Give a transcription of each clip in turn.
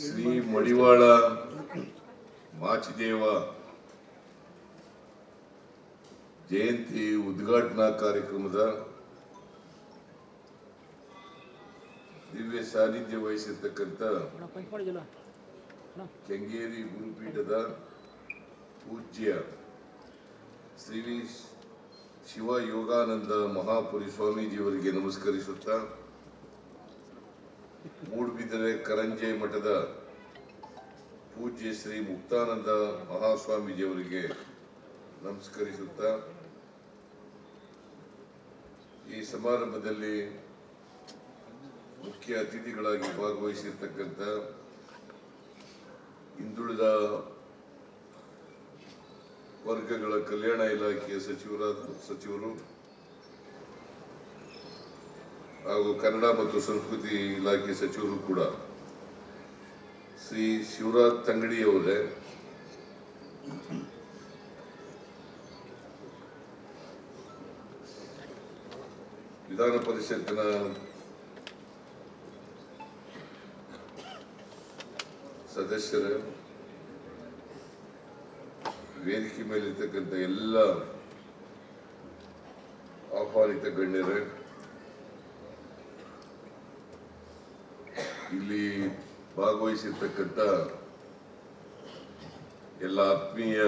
ಶ್ರೀ ಮಡಿವಾಳ ಮಾಚಿದೇವ ಜಯಂತಿ ಉದ್ಘಾಟನಾ ಕಾರ್ಯಕ್ರಮದ ದಿವ್ಯ ಸಾನ್ನಿಧ್ಯ ವಹಿಸಿರ್ತಕ್ಕಂಥ ಕೆಂಗೇರಿ ಗುರುಪೀಠದ ಪೂಜ್ಯ ಶ್ರೀ ಶಿವ ಯೋಗಾನಂದ ಮಹಾಪುರಿ ಸ್ವಾಮೀಜಿಯವರಿಗೆ ನಮಸ್ಕರಿಸುತ್ತಾ ಮೂಡುಬಿದಿರೆ ಕರಂಜೆ ಮಠದ ಪೂಜ್ಯ ಶ್ರೀ ಮುಕ್ತಾನಂದ ಮಹಾಸ್ವಾಮೀಜಿಯವರಿಗೆ ನಮಸ್ಕರಿಸುತ್ತಾ, ಈ ಸಮಾರಂಭದಲ್ಲಿ ಮುಖ್ಯ ಅತಿಥಿಗಳಾಗಿ ಭಾಗವಹಿಸಿರ್ತಕ್ಕಂಥ ಹಿಂದುಳಿದ ವರ್ಗಗಳ ಕಲ್ಯಾಣ ಇಲಾಖೆಯ ಸಚಿವರಾದ ಸಚಿವರು ಹಾಗೂ ಕನ್ನಡ ಮತ್ತು ಸಂಸ್ಕೃತಿ ಇಲಾಖೆ ಸಚಿವರು ಕೂಡ. ಶ್ರೀ ಶಿವರಾಜ್ ತಂಗಡಿಯವರೇ, ವಿಧಾನ ಪರಿಷತ್ತಿನ ಸದಸ್ಯರೇ, ವೇದಿಕೆ ಮೇಲಿರ್ತಕ್ಕಂಥ ಎಲ್ಲ ಆಹ್ವಾನಿತ ಗಣ್ಯರೇ ಇಲ್ಲಿ ಭಾಗವಹಿಸಿರ್ತಕ್ಕಂಥ ಎಲ್ಲ ಆತ್ಮೀಯ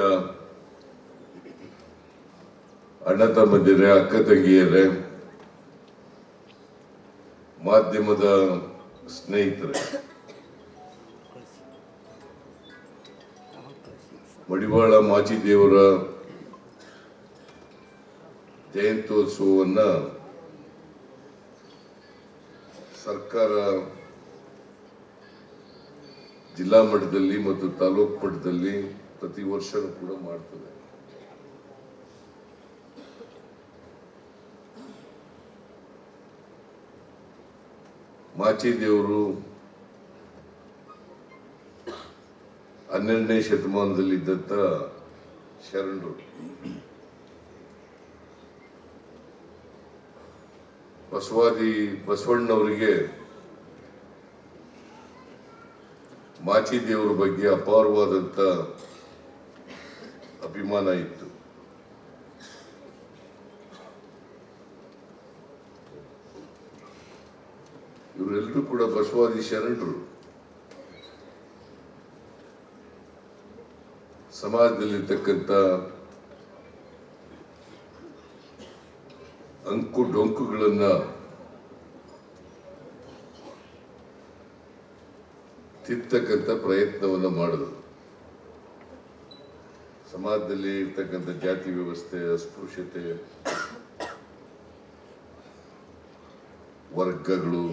ಅಣ್ಣ ತಮ್ಮಂದಿರೇ ಅಕ್ಕ ತಂಗಿಯರೇ ಮಾಧ್ಯಮದ ಸ್ನೇಹಿತರೆ ಮಡಿವಾಳ ಮಾಚಿದೇವರ ಜಯಂತ್ಯೋತ್ಸವವನ್ನ ಸರ್ಕಾರ ಜಿಲ್ಲಾ ಮಟ್ಟದಲ್ಲಿ ಮತ್ತು ತಾಲೂಕು ಮಟ್ಟದಲ್ಲಿ ಪ್ರತಿ ವರ್ಷವೂ ಕೂಡ ಮಾಡ್ತದೆ. ಮಾಚಿದೇವರು ಹನ್ನೆರಡನೇ ಶತಮಾನದಲ್ಲಿದ್ದಂಥ ಶರಣರು. ಬಸವಾದಿ ಬಸವಣ್ಣವರಿಗೆ ಮಾಚಿದೇವರ ಬಗ್ಗೆ ಅಪಾರವಾದಂಥ ಅಭಿಮಾನ ಇತ್ತು. ಇವರೆಲ್ಲರೂ ಕೂಡ ಬಸವಾದಿ ಶರಣರು. ಸಮಾಜದಲ್ಲಿರ್ತಕ್ಕಂಥ ಅಂಕು ಡೊಂಕುಗಳನ್ನ ತಿರ್ತಕ್ಕಂಥ ಪ್ರಯತ್ನವನ್ನು ಮಾಡೋದು. ಸಮಾಜದಲ್ಲಿ ಇರ್ತಕ್ಕಂಥ ಜಾತಿ ವ್ಯವಸ್ಥೆ, ಅಸ್ಪೃಶ್ಯತೆ, ವರ್ಗಗಳು,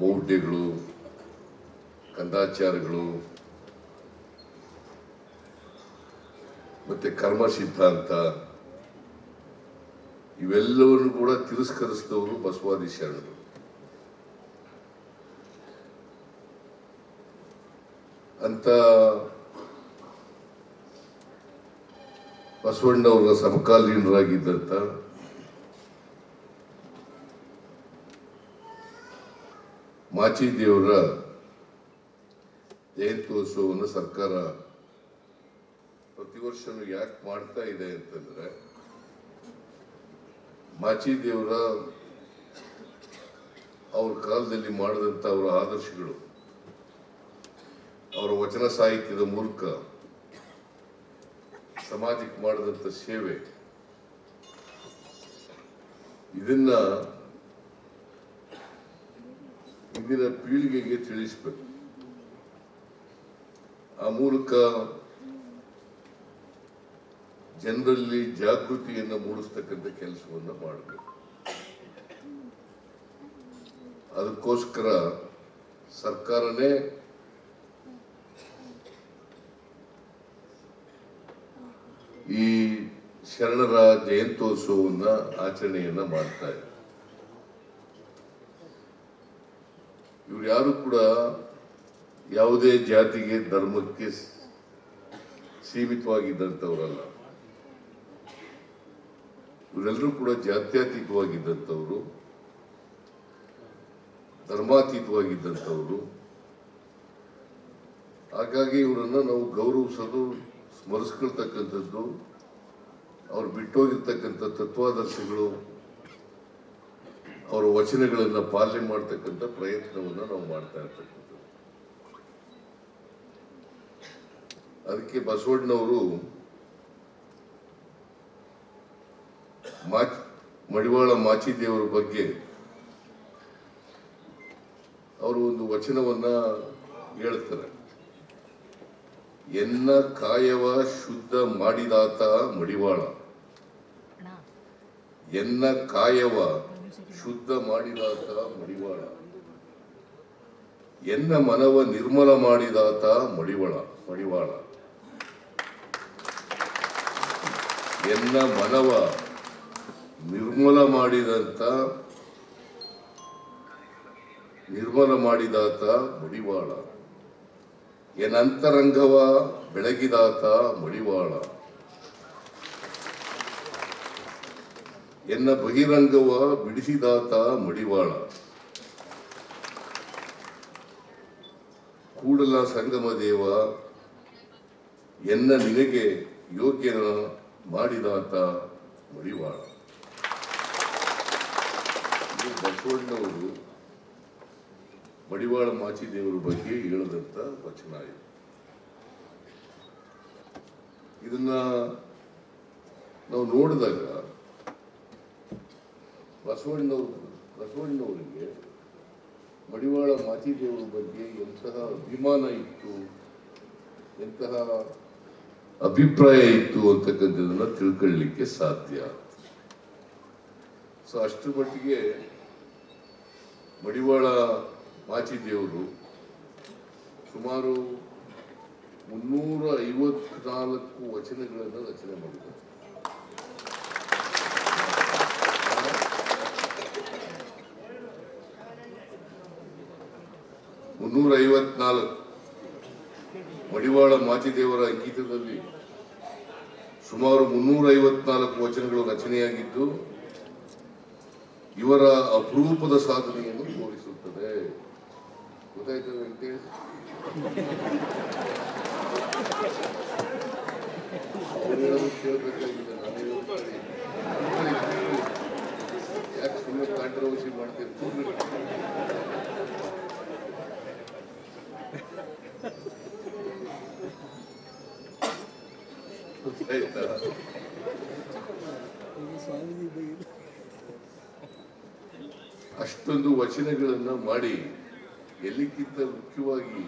ಮೌಢ್ಯಗಳು, ಕಂದಾಚಾರಗಳು, ಮತ್ತೆ ಕರ್ಮ ಸಿದ್ಧಾಂತ, ಇವೆಲ್ಲವನ್ನು ಕೂಡ ತಿರಸ್ಕರಿಸಿದವರು ಬಸವಾದಿ ಶರಣರು. ಅಂತ ಬಸವಣ್ಣವರ ಸಮಕಾಲೀನರಾಗಿದ್ದಂತ ಮಾಚಿದೇವರ ಜಯಂತ್ಯೋತ್ಸವವನ್ನು ಸರ್ಕಾರ ಪ್ರತಿ ವರ್ಷನೂ ಯಾಕೆ ಮಾಡ್ತಾ ಇದೆ ಅಂತಂದ್ರೆ ಮಾಚಿದೇವರ ಅವ್ರ ಕಾಲದಲ್ಲಿ ಮಾಡಿದಂತ ಅವರ ಆದರ್ಶಗಳು ಅವರ ವಚನ ಸಾಹಿತ್ಯದ ಮೂಲಕ ಸಮಾಜಕ್ಕೆ ಮಾಡಿದಂಥ ಸೇವೆ. ಇದನ್ನ ಇಂದಿನ ಪೀಳಿಗೆಗೆ ತಿಳಿಸ್ಬೇಕು. ಆ ಮೂಲಕ ಜನರಲ್ಲಿ ಜಾಗೃತಿಯನ್ನು ಮೂಡಿಸ್ತಕ್ಕಂಥ ಕೆಲಸವನ್ನು ಮಾಡಬೇಕು. ಅದಕ್ಕೋಸ್ಕರ ಸರ್ಕಾರನೇ ಈ ಶರಣರ ಜಯಂತ್ಯೋತ್ಸವವನ್ನ ಆಚರಣೆಯನ್ನ ಮಾಡ್ತಾ ಇವ್ರು ಯಾರು ಕೂಡ ಯಾವುದೇ ಜಾತಿಗೆ, ಧರ್ಮಕ್ಕೆ ಸೀಮಿತವಾಗಿದ್ದಂಥವ್ರಲ್ಲ. ಇವರೆಲ್ಲರೂ ಕೂಡ ಜಾತ್ಯತೀತವಾಗಿದ್ದಂಥವ್ರು, ಧರ್ಮಾತೀತವಾಗಿದ್ದಂಥವರು. ಹಾಗಾಗಿ ಇವರನ್ನ ನಾವು ಗೌರವಿಸೋದು ಸ್ಮರಿಸ್ಕೊಳ್ತಕ್ಕಂಥದ್ದು, ಅವ್ರು ಬಿಟ್ಟೋಗಿರ್ತಕ್ಕಂಥ ತತ್ವಾದರ್ಶಗಳು, ಅವರ ವಚನಗಳನ್ನು ಪಾಲನೆ ಮಾಡ್ತಕ್ಕಂಥ ಪ್ರಯತ್ನವನ್ನು ನಾವು ಮಾಡ್ತಾ ಇರ್ತಕ್ಕಂಥದ್ದು. ಅದಕ್ಕೆ ಬಸವಣ್ಣವರು ಮಾಚ್ ಮಡಿವಾಳ ಮಾಚಿದೇವರ ಬಗ್ಗೆ ಅವರು ಒಂದು ವಚನವನ್ನ ಹೇಳ್ತಾರೆ. ಎನ್ನ ಕಾಯವ ಶುದ್ಧ ಮಾಡಿದಾತ ಮಡಿವಾಳ. ಎನ್ನ ಕಾಯವ ಶುದ್ಧ ಮಾಡಿದಾತ ಮಡಿವಾಳ. ಎನ್ನ ಮನವ ನಿರ್ಮಲ ಮಾಡಿದಾತ ಮಡಿವಾಳ ಮಡಿವಾಳ. ಎನ್ನ ಮನವ ನಿರ್ಮಲ ಮಾಡಿದಂತ ನಿರ್ಮಲ ಮಾಡಿದಾತ ಮಡಿವಾಳ. ಎನ್ ಅಂತರಂಗವ ಬೆಳಗಿದಾತ ಮಡಿವಾಳ. ಎನ್ನ ಬಹಿರಂಗವ ಬಿಡಿಸಿದಾತ ಮಡಿವಾಳ. ಕೂಡಲ ಸಂಗಮ ದೇವ, ಎನ್ನ ನಿನಗೆ ಯೋಗ್ಯನ ಮಾಡಿದಾತ ಮಡಿವಾಳ. ಬಸವಣ್ಣವರು ಮಡಿವಾಳ ಮಾಚಿದೇವರ ಬಗ್ಗೆ ಹೇಳಿದಂತ ವಚನ ಇದು. ಇದನ್ನ ನಾವು ನೋಡಿದಾಗ ಬಸವಣ್ಣವರು, ಬಸವಣ್ಣವರಿಗೆ ಮಡಿವಾಳ ಮಾಚಿದೇವರ ಬಗ್ಗೆ ಎಂತಹ ಅಭಿಮಾನ ಇತ್ತು, ಎಂತಹ ಅಭಿಪ್ರಾಯ ಇತ್ತು ಅಂತಕ್ಕಂಥದ್ದನ್ನ ತಿಳ್ಕೊಳ್ಳಿಕ್ಕೆ ಸಾಧ್ಯ. ಸೊ ಅಷ್ಟರ ಮಟ್ಟಿಗೆ ಮಡಿವಾಳ ಮಾಚಿದೇವರು ಸುಮಾರು ಮುನ್ನೂರ ಐವತ್ನಾಲ್ಕು ವಚನಗಳನ್ನು ರಚನೆ ಮಾಡಿದ್ದಾರೆ. ಮುನ್ನೂರ ಐವತ್ನಾಲ್ಕು ಮಡಿವಾಳ ಮಾಚಿದೇವರ ಗೀತದಲ್ಲಿ ಸುಮಾರು ಮುನ್ನೂರ ಐವತ್ನಾಲ್ಕು ವಚನಗಳು ರಚನೆಯಾಗಿದ್ದು, ಇವರ ಅಪರೂಪದ ಸಾಧನೆಯನ್ನು ಹೇಳೋದು ಕೇಳ್ಬೇಕಾಗಿಲ್ಲ ನಾನು ಯಾಕೆ ಸುಮ್ಮನೆ ಕಾಂಟ್ರವರ್ಸಿ ಮಾಡ್ತೀರಿ? ಕೂರ್ರಿ. ಅಷ್ಟೊಂದು ವಚನಗಳನ್ನು ಮಾಡಿ ಎಲ್ಲಿಕ್ಕಿಂತ ಮುಖ್ಯವಾಗಿ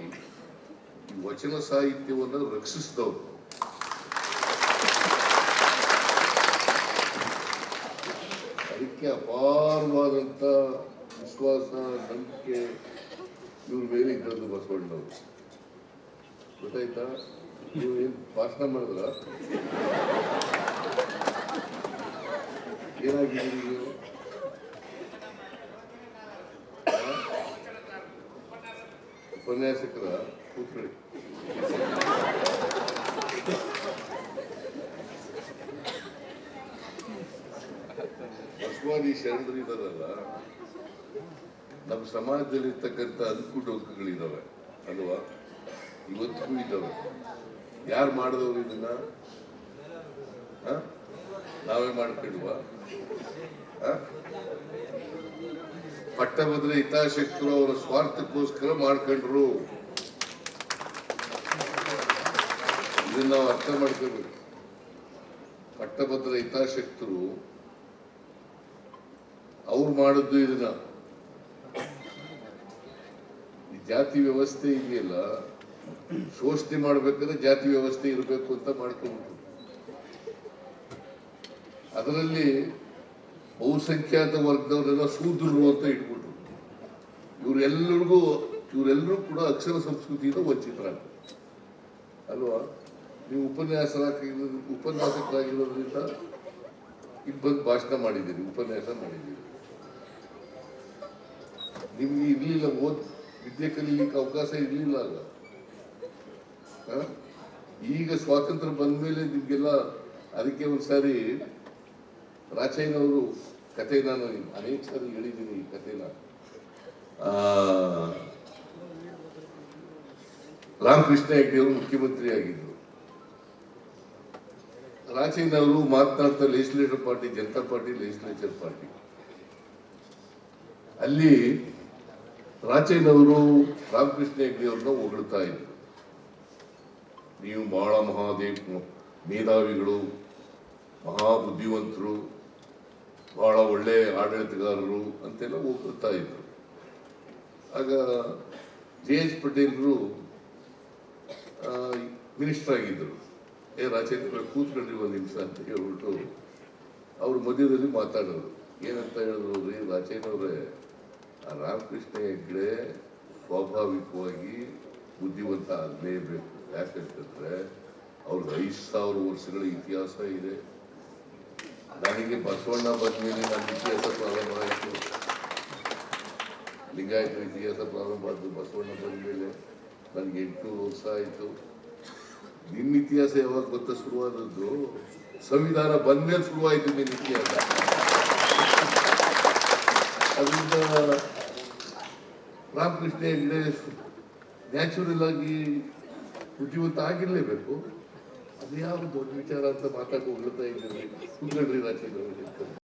ಈ ವಚನ ಸಾಹಿತ್ಯವನ್ನು ರಕ್ಷಿಸಿದವರು? ಅದಕ್ಕೆ ಅಪಾರವಾದಂಥ ವಿಶ್ವಾಸ, ನಂಬಿಕೆ ಇವ್ರ ಮೇಲೆ ಇದ್ದದ್ದು ಬಸವಣ್ಣವರು. ಗೊತ್ತಾಯ್ತಾ? ನೀವು ಏನು ಭಾಷಣ ಮಾಡಿದ್ರ? ಏನಾಗಿದ್ದೀರಿ ನೀವು ಉಪನ್ಯಾಸಕರ ಕೂತ್ಕೊಳ್ಳಿ. ಬಸವಾದಿ ಶರಣರು ಇದಾರಲ್ಲ ನಮ್ಮ ಸಮಾಜದಲ್ಲಿ ಇರ್ತಕ್ಕಂಥ ಅನುಕೂಟ ಅಂಕಗಳಿದಾವೆ ಅಲ್ವಾ? ಇವತ್ತಿಗೂ ಇದ್ದಾವೆ. ಯಾರು ಮಾಡಿದವರು ಇದನ್ನ? ನಾವೇ ಮಾಡ್ಕೊಳ್ಳುವ ಪಟ್ಟಭದ್ರ ಹಿತಾಸಕ್ತರು ಅವರ ಸ್ವಾರ್ಥಕ್ಕೋಸ್ಕರ ಮಾಡ್ಕೊಂಡ್ರು. ಇದನ್ನ ನಾವು ಅರ್ಥ ಮಾಡ್ಕೋಬೇಕು ಪಟ್ಟಭದ್ರ ಹಿತಾಸಕ್ತರು ಅವ್ರು ಮಾಡಿದ್ದು ಇದನ್ನ. ಜಾತಿ ವ್ಯವಸ್ಥೆ ಇದೆಯಲ್ಲ, ಶೋಷಣೆ ಮಾಡ್ಬೇಕಾದ್ರೆ ಜಾತಿ ವ್ಯವಸ್ಥೆ ಇರಬೇಕು ಅಂತ ಮಾಡ್ಕೊಂಡ್ಬಿಟ್ರು. ಅದರಲ್ಲಿ ಬಹುಸಂಖ್ಯಾತ ವರ್ಗದವರೆಲ್ಲ ಶೂದ್ರರು ಅಂತ ಇಟ್ಬಿಟ್ರು. ಇವರೆಲ್ಲರಿಗೂ, ಇವರೆಲ್ಲರೂ ಕೂಡ ಅಕ್ಷರ ಸಂಸ್ಕೃತಿಯಿಂದ ವಂಚಿತರಾಗ್ತಾರೆ ಅಲ್ವಾ? ನೀವು ಉಪನ್ಯಾಸರಾಗಿರೋದು ಉಪನ್ಯಾಸಕರಾಗಿರೋದ್ರಿಂದ ಇಲ್ಲಿ ಭಾಷಣ ಮಾಡಿದ್ದೀರಿ, ಉಪನ್ಯಾಸ ಮಾಡಿದ್ದೀರಿ. ನಿಮ್ಗೆ ಇರ್ಲಿಲ್ಲ ಓದ್, ವಿದ್ಯೆ ಕಲೀಲಿಕ್ಕೆ ಅವಕಾಶ ಇರಲಿಲ್ಲ ಅಲ್ಲ? ಈಗ ಸ್ವಾತಂತ್ರ್ಯ ಬಂದ ಮೇಲೆ ನಿಮ್ಗೆಲ್ಲ ಅದಕ್ಕೆ ಒಂದ್ಸಾರಿ ರಾಚಯ್ಯನವರು ಕತೆ ನಾನು ಅನೇಕ ಸಾರಿ ಹೇಳಿದ್ದೀನಿ ಈ ಕಥೆನ. ರಾಮಕೃಷ್ಣ ಹೆಗ್ಡೆಯವರು ಮುಖ್ಯಮಂತ್ರಿ ಆಗಿದ್ರು ರಾಚಯ್ಯನವರು ಮಾತನಾಡ್ತಾ legislator party Janata party legislature party ಅಲ್ಲಿ ರಾಚಯ್ಯನವರು ರಾಮಕೃಷ್ಣ ಹೆಗ್ಡೆಯವ್ರನ್ನ ಹೊಗಳ್ತಾ ಇದ್ರು. ನೀವು ಬಹಳ ಮಹಾದೇವ್ ಮೇಧಾವಿಗಳು ಮಹಾ ಬಹಳ ಒಳ್ಳೆ ಆಡಳಿತಗಾರರು ಅಂತೆಲ್ಲ ಹೋಗ್ತಾ ಇದ್ರು. ಆಗ ಜೆ ಎಚ್ ಪಟೇಲ್ರು ಮಿನಿಸ್ಟರ್ ಆಗಿದ್ದರು. ಏ ರಾಜೇಂದ್ರ ಕೂತ್ಕೊಂಡ್ರಿ ಒಂದು ನಿಮಿಷ ಅಂತ ಹೇಳ್ಬಿಟ್ಟು ಅವ್ರ ಮಧ್ಯದಲ್ಲಿ ಮಾತಾಡೋರು. ಏನಂತ ಹೇಳಿದ್ರು ರೀ ರಾಜೇಂದ್ರವ್ರೆ ಆ ರಾಮಕೃಷ್ಣ ಹೆಗ್ಡೆ ಸ್ವಾಭಾವಿಕವಾಗಿ ಬುದ್ಧಿವಂತ ಆಗಲೇಬೇಕು. ಯಾಕಂತಂದರೆ ಅವ್ರಿಗೆ ಐದು ಸಾವಿರ ವರ್ಷಗಳ ಇತಿಹಾಸ ಇದೆ. ನನಗೆ ಬಸವಣ್ಣ ಬಂದ್ಮೇಲೆ ನನ್ನ ಇತಿಹಾಸ ಪ್ರಾರಂಭ ಆಯಿತು. ಲಿಂಗಾಯತ ಇತಿಹಾಸ ಪ್ರಾರಂಭ ಆಯಿತು. ಬಸವಣ್ಣ ಬಂದ್ಮೇಲೆ ನನಗೆ ಎಂಟು ವರ್ಷ ಆಯಿತು. ನಿನ್ನ ಇತಿಹಾಸ ಯಾವಾಗ ಗೊತ್ತಾ ಶುರುವಾದದ್ದು? ಸಂವಿಧಾನ ಬಂದ್ಮೇಲೆ ಶುರುವಾಯಿತು ನಿನ್ನ ಇತಿಹಾಸ. ಅದರಿಂದ ರಾಮಕೃಷ್ಣ ಹೆಗ್ಡೆ ನ್ಯಾಚುರಲ್ ಆಗಿ ಬುದ್ಧಿವಂತ ಆಗಿರ್ಲೇಬೇಕು. ಅದು ಯಾವ ದೊಡ್ಡ ವಿಚಾರ ಅಂತ ಮಾತಾಡಿ ಹೋಗ್ತಾ ಇದ್ದೀರಿ ಕುತ್ಕೊಳ್ರಿ ರಾಜೇಂದ್ರ